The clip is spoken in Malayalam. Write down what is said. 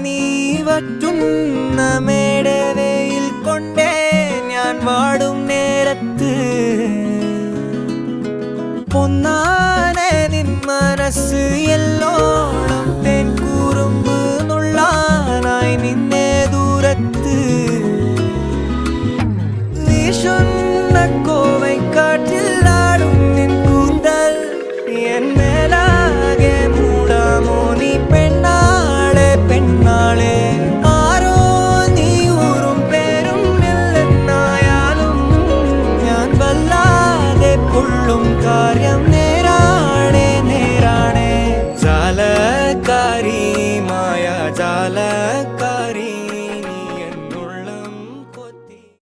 നീ വറ്റുന്ന മേടവയിൽ കൊണ്ടേ ഞാൻ വാടും നേരത്ത്. പൊന്നാനെ നിൻ മനസ്സ് എല്ലോണം തേൻ കൂറുമ്പ് നുള്ളാനായി നിന്നെ ദൂരത്ത്. നീ നാളും കാര്യം നേരാണേ നേരാണേ. ജാലക്കാരി മായ ജാലക്കാരി.